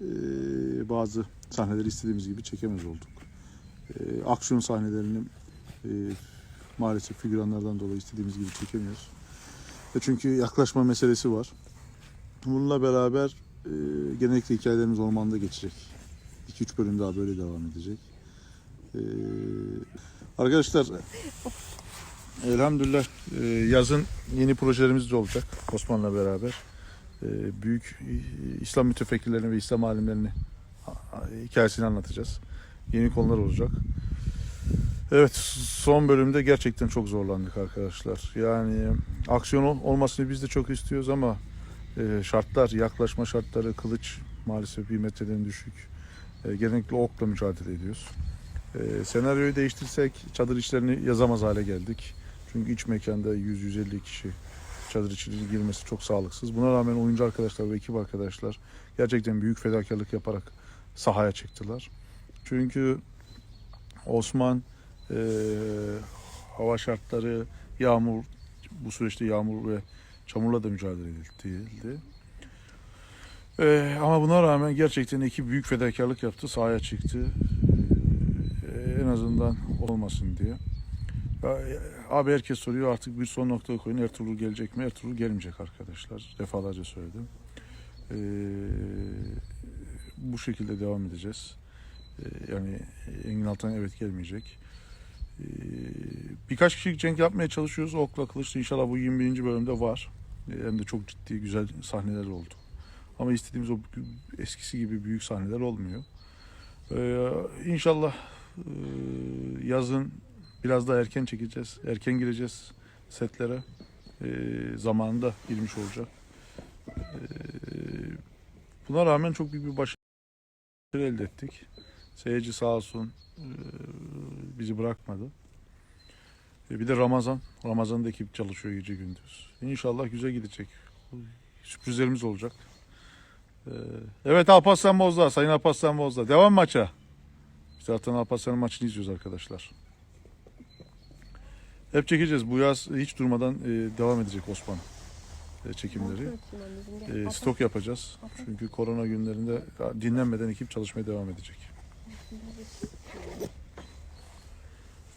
Ee, bazı sahneleri istediğimiz gibi çekemez olduk. Ee, aksiyon sahnelerini e, maalesef figüranlardan dolayı istediğimiz gibi çekemiyoruz. E çünkü yaklaşma meselesi var. Bununla beraber e, genellikle hikayelerimiz ormanda geçecek. 2-3 bölüm daha böyle devam edecek. Ee, arkadaşlar elhamdülillah yazın yeni projelerimiz de olacak Osman'la beraber. E, büyük e, İslam mütefekkirlerini ve İslam alimlerini hikayesini anlatacağız. Yeni konular olacak. Evet son bölümde gerçekten çok zorlandık arkadaşlar. Yani aksiyon ol- olmasını biz de çok istiyoruz ama e, şartlar, yaklaşma şartları, kılıç maalesef bir metreden düşük. E, genellikle okla mücadele ediyoruz. E, senaryoyu değiştirsek çadır işlerini yazamaz hale geldik. Çünkü iç mekanda 100-150 kişi çadır içine girmesi çok sağlıksız. Buna rağmen oyuncu arkadaşlar ve ekip arkadaşlar gerçekten büyük fedakarlık yaparak sahaya çıktılar. Çünkü Osman e, hava şartları, yağmur, bu süreçte yağmur ve çamurla da mücadele edildi. E, ama buna rağmen gerçekten ekip büyük fedakarlık yaptı, sahaya çıktı. E, en azından olmasın diye. Abi herkes soruyor artık bir son noktaya koyun. Ertuğrul gelecek mi? Ertuğrul gelmeyecek arkadaşlar. Defalarca söyledim. Ee, bu şekilde devam edeceğiz. Ee, yani Engin Altan evet gelmeyecek. Ee, birkaç kişilik cenk yapmaya çalışıyoruz. Okla kılıçla inşallah bu 21. bölümde var. Ee, hem de çok ciddi güzel sahneler oldu. Ama istediğimiz o eskisi gibi büyük sahneler olmuyor. Ee, inşallah e, yazın Biraz daha erken çekeceğiz. Erken gireceğiz setlere. Ee, zamanında girmiş olacak. Ee, buna rağmen çok büyük bir başarı elde ettik. Seyirci sağ olsun ee, bizi bırakmadı. Ee, bir de Ramazan. Ramazan'da ekip çalışıyor gece gündüz. İnşallah güzel gidecek. Sürprizlerimiz olacak. Ee, evet Alparslan Bozdağ, Sayın Alparslan Bozdağ. Devam maça. Biz zaten Alparslan'ın maçını izliyoruz arkadaşlar. Hep çekeceğiz. Bu yaz hiç durmadan e, devam edecek Osman e, çekimleri. E, stok yapacağız. Çünkü korona günlerinde dinlenmeden ekip çalışmaya devam edecek.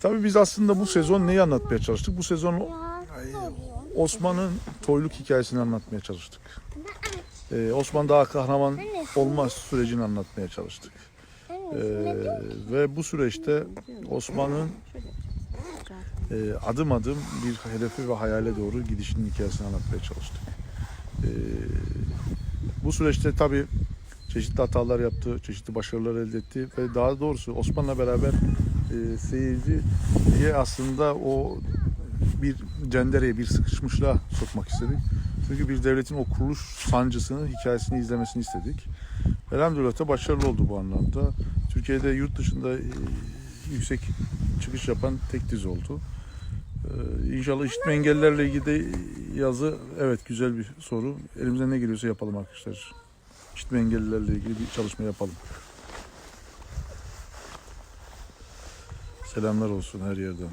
Tabii biz aslında bu sezon neyi anlatmaya çalıştık? Bu sezon Osman'ın toyluk hikayesini anlatmaya çalıştık. E, Osman daha kahraman olma sürecini anlatmaya çalıştık. E, ve bu süreçte Osman'ın adım adım bir hedefe ve hayale doğru gidişinin hikayesini anlatmaya çalıştık. E, bu süreçte tabii çeşitli hatalar yaptı, çeşitli başarılar elde etti ve daha doğrusu Osman'la beraber e, seyirciye aslında o bir cendereye, bir sıkışmışlığa sokmak istedik. Çünkü bir devletin o kuruluş sancısını, hikayesini izlemesini istedik. Elhamdülillah da başarılı oldu bu anlamda. Türkiye'de yurt dışında e, yüksek çıkış yapan tek dizi oldu. Ee, İnşallah işitme engellilerle ilgili de yazı evet güzel bir soru. Elimizden ne geliyorsa yapalım arkadaşlar. İşitme engellilerle ilgili bir çalışma yapalım. Selamlar olsun her yerden.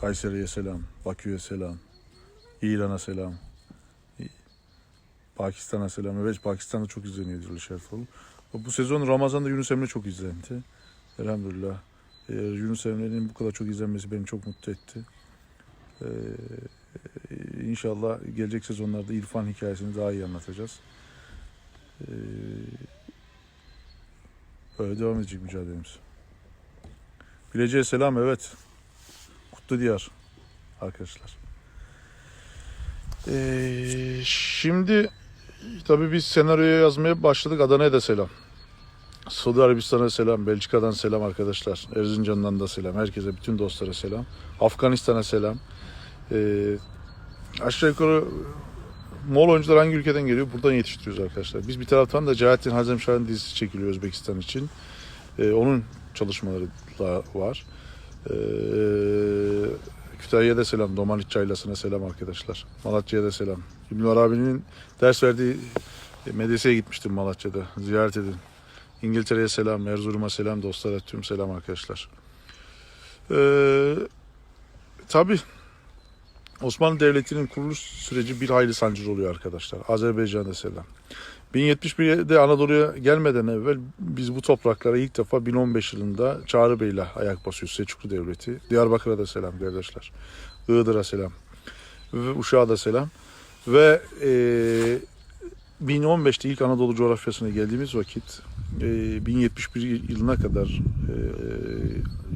Kayseri'ye selam, Bakü'ye selam, İran'a selam, Pakistan'a selam. Evet Pakistan'da çok izleniyor Diriliş Şerifoğlu. Bu sezon Ramazan'da Yunus Emre çok izlendi. Elhamdülillah. Ee, Yunus Emre'nin bu kadar çok izlenmesi beni çok mutlu etti. Ee, inşallah gelecek sezonlarda İrfan hikayesini daha iyi anlatacağız. Ee, böyle devam edecek mücadelemiz. Bilecik'e selam evet. Kutlu Diyar arkadaşlar. Ee, şimdi tabii biz senaryoya yazmaya başladık. Adana'ya da selam. Suudi Arabistan'a selam, Belçika'dan selam arkadaşlar. Erzincan'dan da selam. Herkese, bütün dostlara selam. Afganistan'a selam. Ee, aşağı yukarı Moğol oyuncular hangi ülkeden geliyor? Buradan yetiştiriyoruz arkadaşlar. Biz bir taraftan da Celalettin Hazemşah'ın dizisi çekiliyor Özbekistan için. Ee, onun çalışmaları da var. Ee, Kütahya'ya da selam. Domaniç Çaylası'na selam arkadaşlar. Malatya'ya da selam. İbnül Arabi'nin ders verdiği medreseye gitmiştim Malatya'da. Ziyaret edin. İngiltere'ye selam, Erzurum'a selam, dostlara tüm selam arkadaşlar. Ee, tabii Osmanlı Devleti'nin kuruluş süreci bir hayli sancılı oluyor arkadaşlar. Azerbaycan'da selam. 1071'de Anadolu'ya gelmeden evvel biz bu topraklara ilk defa 1015 yılında Çağrı Bey'le ayak basıyoruz. Selçuklu Devleti. Diyarbakır'a da selam kardeşler. Iğdır'a selam. Ve Uşak'a da selam. Ve e, 1015'te ilk Anadolu coğrafyasına geldiğimiz vakit e, 1071 yılına kadar e,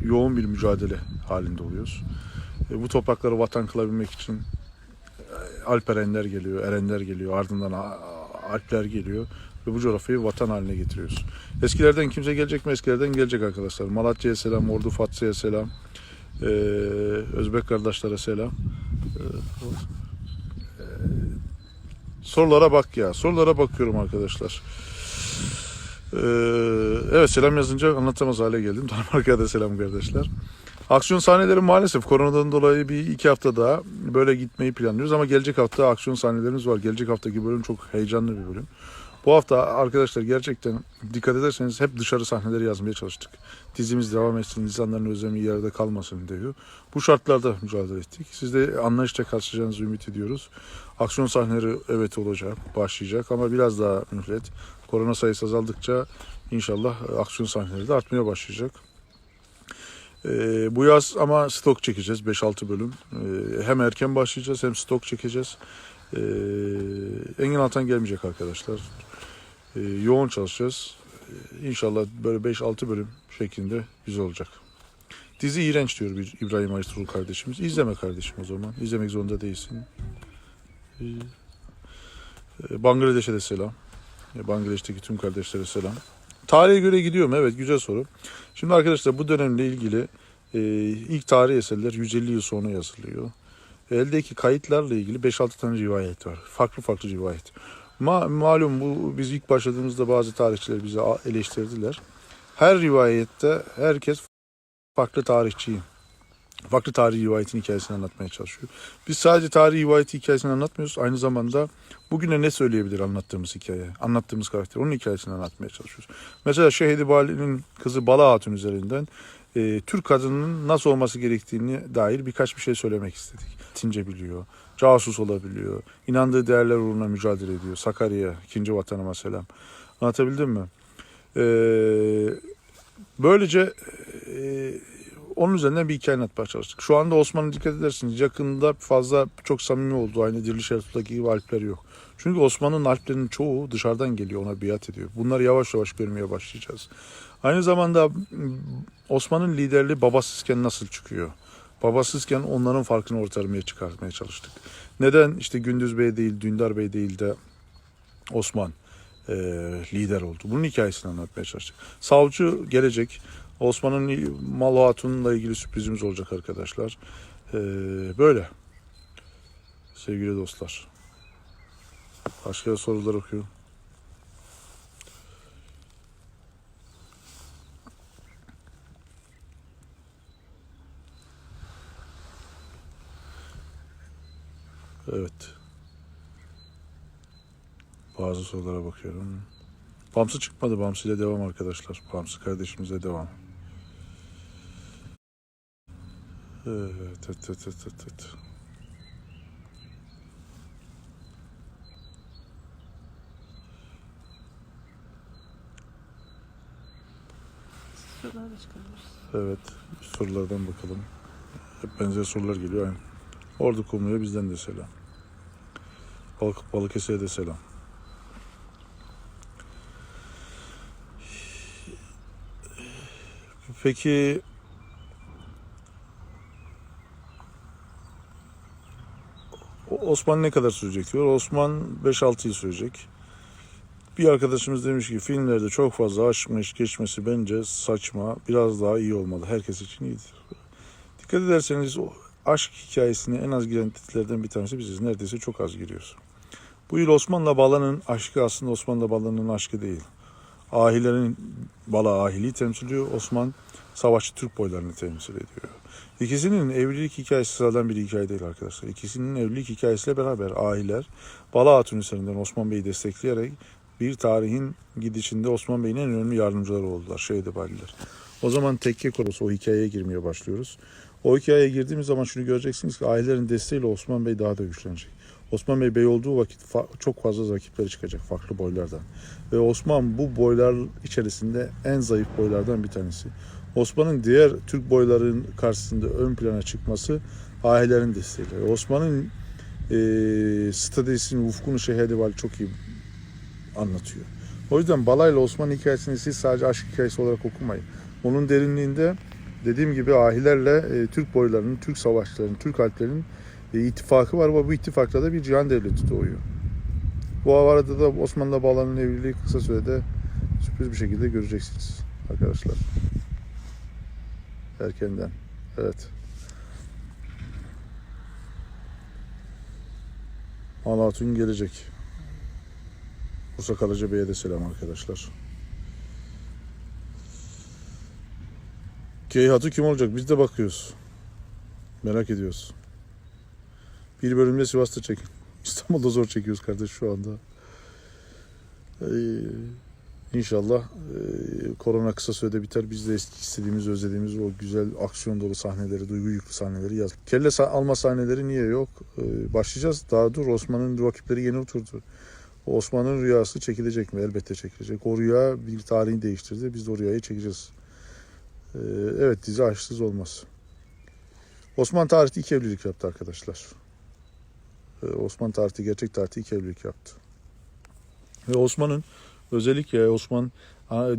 yoğun bir mücadele halinde oluyoruz. E, bu toprakları vatan kılabilmek için e, Alperenler geliyor, Erenler geliyor, ardından Alpler geliyor ve bu coğrafyayı vatan haline getiriyoruz. Eskilerden kimse gelecek mi? Eskilerden gelecek arkadaşlar. Malatya'ya selam, Ordu Fatsa'ya selam, e, Özbek kardeşlere selam. Sorulara bak ya, sorulara bakıyorum arkadaşlar. Ee, evet selam yazınca anlatamaz hale geldim. Danimarka'ya da selam kardeşler. Aksiyon sahneleri maalesef koronadan dolayı bir iki hafta daha böyle gitmeyi planlıyoruz ama gelecek hafta aksiyon sahnelerimiz var. Gelecek haftaki bölüm çok heyecanlı bir bölüm. Bu hafta arkadaşlar gerçekten dikkat ederseniz hep dışarı sahneleri yazmaya çalıştık. Dizimiz devam etsin, insanların özlemi yerde kalmasın diyor. Bu şartlarda mücadele ettik. Siz de anlayışla karşılayacağınızı ümit ediyoruz. Aksiyon sahneleri evet olacak, başlayacak ama biraz daha mühlet. Korona sayısı azaldıkça inşallah e, aksiyon sahneleri de artmaya başlayacak. Ee, bu yaz ama stok çekeceğiz 5-6 bölüm. Ee, hem erken başlayacağız hem stok çekeceğiz. Ee, Engin Altan gelmeyecek arkadaşlar. Ee, yoğun çalışacağız. Ee, İnşallah böyle 5-6 bölüm şeklinde güzel olacak. Dizi iğrenç diyor bir İbrahim Ayturul kardeşimiz. İzleme kardeşim o zaman. İzlemek zorunda değilsin. Ee, e, Bangladeş'e de selam. E, Bangladeş'teki tüm kardeşlere selam. Tarihe göre gidiyorum evet güzel soru. Şimdi arkadaşlar bu dönemle ilgili e, ilk tarih eserler 150 yıl sonra yazılıyor. Eldeki kayıtlarla ilgili 5-6 tane rivayet var. Farklı farklı rivayet. Ma malum bu biz ilk başladığımızda bazı tarihçiler bizi eleştirdiler. Her rivayette herkes farklı tarihçiyi, farklı tarih rivayetin hikayesini anlatmaya çalışıyor. Biz sadece tarih rivayeti hikayesini anlatmıyoruz. Aynı zamanda bugüne ne söyleyebilir anlattığımız hikaye, anlattığımız karakter, onun hikayesini anlatmaya çalışıyoruz. Mesela Şehidi Bali'nin kızı Bala Hatun üzerinden e, Türk kadının nasıl olması gerektiğini dair birkaç bir şey söylemek istedik. Tince biliyor, casus olabiliyor, inandığı değerler uğruna mücadele ediyor. Sakarya, ikinci vatanıma selam. Anlatabildim mi? E, böylece e, onun üzerinden bir hikaye anlatmaya çalıştık. Şu anda Osmanlı dikkat edersiniz yakında fazla çok samimi oldu. Aynı Diriliş Ertuğrul'daki gibi Alpler yok. Çünkü Osmanlı'nın Alplerinin çoğu dışarıdan geliyor ona biat ediyor. Bunları yavaş yavaş görmeye başlayacağız. Aynı zamanda Osman'ın liderliği babasızken nasıl çıkıyor? Babasızken onların farkını ortaya çıkartmaya çalıştık. Neden işte Gündüz Bey değil, Dündar Bey değil de Osman e, lider oldu? Bunun hikayesini anlatmaya çalıştık. Savcı gelecek. Osman'ın Mal Hatun'la ilgili sürprizimiz olacak arkadaşlar. E, böyle. Sevgili dostlar. Başka sorular okuyorum. Evet. Bazı sorulara bakıyorum. Bamsı çıkmadı. Bamsı ile devam arkadaşlar. Bamsı kardeşimize devam. Evet, evet, evet, evet, evet, evet. Sorulardan bakalım. Hep benzer sorular geliyor. Aynı. Ordu Kumlu'ya bizden de selam. Balık, Balıkesir'e de selam. Peki Osman ne kadar sürecek diyor. Osman 5-6 yıl sürecek. Bir arkadaşımız demiş ki filmlerde çok fazla aşk geçmesi bence saçma. Biraz daha iyi olmalı. Herkes için iyidir. Dikkat ederseniz o aşk hikayesine en az giren titlerden bir tanesi biziz. Neredeyse çok az giriyoruz. Bu yıl Osman'la Bala'nın aşkı aslında Osman'la Bala'nın aşkı değil. Ahilerin Bala ahiliği temsil ediyor. Osman savaşçı Türk boylarını temsil ediyor. İkisinin evlilik hikayesi sıradan bir hikaye değil arkadaşlar. İkisinin evlilik hikayesiyle beraber ahiler Bala Hatun üzerinden Osman Bey'i destekleyerek bir tarihin gidişinde Osman Bey'in en önemli yardımcıları oldular. Şehit Baliler. O zaman tekke konusu o hikayeye girmeye başlıyoruz. O hikayeye girdiğimiz zaman şunu göreceksiniz ki ailelerin desteğiyle Osman Bey daha da güçlenecek. Osman Bey bey olduğu vakit fa- çok fazla rakipleri çıkacak farklı boylardan. Ve Osman bu boylar içerisinde en zayıf boylardan bir tanesi. Osman'ın diğer Türk boyların karşısında ön plana çıkması ailelerin desteğiyle. Osman'ın e, stratejisini, ufkunu Şehedi Vali çok iyi anlatıyor. O yüzden Balayla Osman hikayesini siz sadece aşk hikayesi olarak okumayın. Onun derinliğinde dediğim gibi ahilerle e, Türk boylarının, Türk savaşçılarının, Türk alplerinin ittifakı var ve bu ittifakta da bir cihan devleti doğuyor. Bu arada da Osmanlı'la bağlanan evliliği kısa sürede sürpriz bir şekilde göreceksiniz arkadaşlar. Erkenden. Evet. Alatun gelecek. Bursa Karacabey'e de selam arkadaşlar. Keyhat'ı kim olacak? Biz de bakıyoruz. Merak ediyoruz. Bir bölümde Sivas'ta çekin. İstanbul'da zor çekiyoruz kardeş şu anda. Ee, inşallah e, korona kısa sürede biter. Biz de istediğimiz, özlediğimiz o güzel aksiyon dolu sahneleri, duygu yüklü sahneleri yaz. Kelle sa- alma sahneleri niye yok? Ee, başlayacağız. Daha dur. Osman'ın rakipleri yeni oturdu. O Osman'ın rüyası çekilecek mi? Elbette çekilecek. O rüya bir tarihini değiştirdi. Biz de o rüyayı çekeceğiz. Ee, evet dizi aşksız olmaz. Osman tarihte iki evlilik yaptı arkadaşlar. Ee, Osman tarihte gerçek tarihte iki evlilik yaptı. Ve Osman'ın özellikle Osman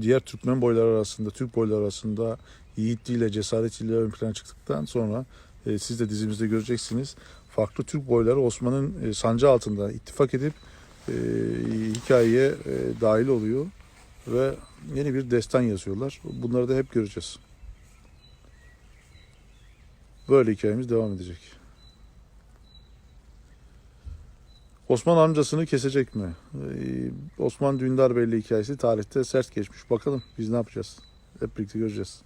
diğer Türkmen boylar arasında, Türk boylar arasında yiğitliğiyle, cesaretiyle ön plana çıktıktan sonra e, siz de dizimizde göreceksiniz. Farklı Türk boyları Osman'ın e, sancı altında ittifak edip e, hikayeye e, dahil oluyor ve yeni bir destan yazıyorlar. Bunları da hep göreceğiz. Böyle hikayemiz devam edecek. Osman amcasını kesecek mi? Ee, Osman Dündar Beyli hikayesi tarihte sert geçmiş. Bakalım biz ne yapacağız? Hep birlikte göreceğiz.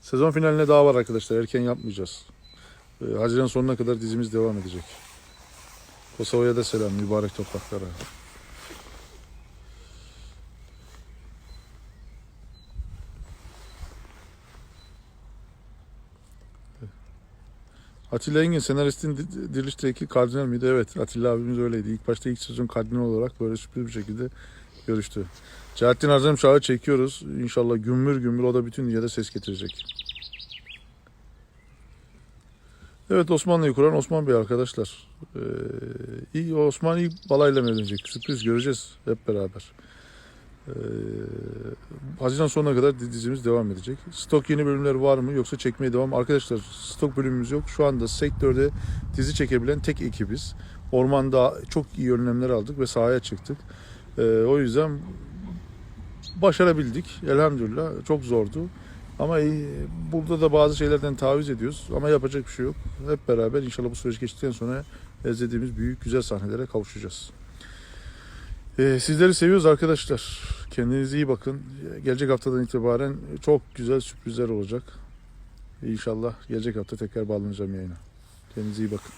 Sezon finaline daha var arkadaşlar. Erken yapmayacağız. Ee, Haziran sonuna kadar dizimiz devam edecek. Kosova'ya da selam mübarek topraklara. Atilla Engin senaristin di- Diriliş'teki kardinal miydi? Evet Atilla abimiz öyleydi. İlk başta ilk sezon kardinal olarak böyle sürpriz bir şekilde görüştü. Celalettin Arzem Şah'ı çekiyoruz. İnşallah gümbür gümbür o da bütün dünyada ses getirecek. Evet Osmanlı'yı kuran Osman Bey arkadaşlar. Ee, Osman ilk balayla mı evlenecek? Sürpriz göreceğiz hep beraber. Ee, Haziran sonuna kadar dizimiz devam edecek. Stok yeni bölümler var mı yoksa çekmeye devam? Arkadaşlar stok bölümümüz yok. Şu anda sektörde dizi çekebilen tek ekibiz. Ormanda çok iyi önlemler aldık ve sahaya çıktık. Ee, o yüzden başarabildik. Elhamdülillah çok zordu. Ama burada da bazı şeylerden taviz ediyoruz. Ama yapacak bir şey yok. Hep beraber inşallah bu süreç geçtikten sonra izlediğimiz büyük güzel sahnelere kavuşacağız. Ee, sizleri seviyoruz arkadaşlar. Kendinize iyi bakın. Gelecek haftadan itibaren çok güzel sürprizler olacak. İnşallah gelecek hafta tekrar bağlanacağım yayına. Kendinize iyi bakın.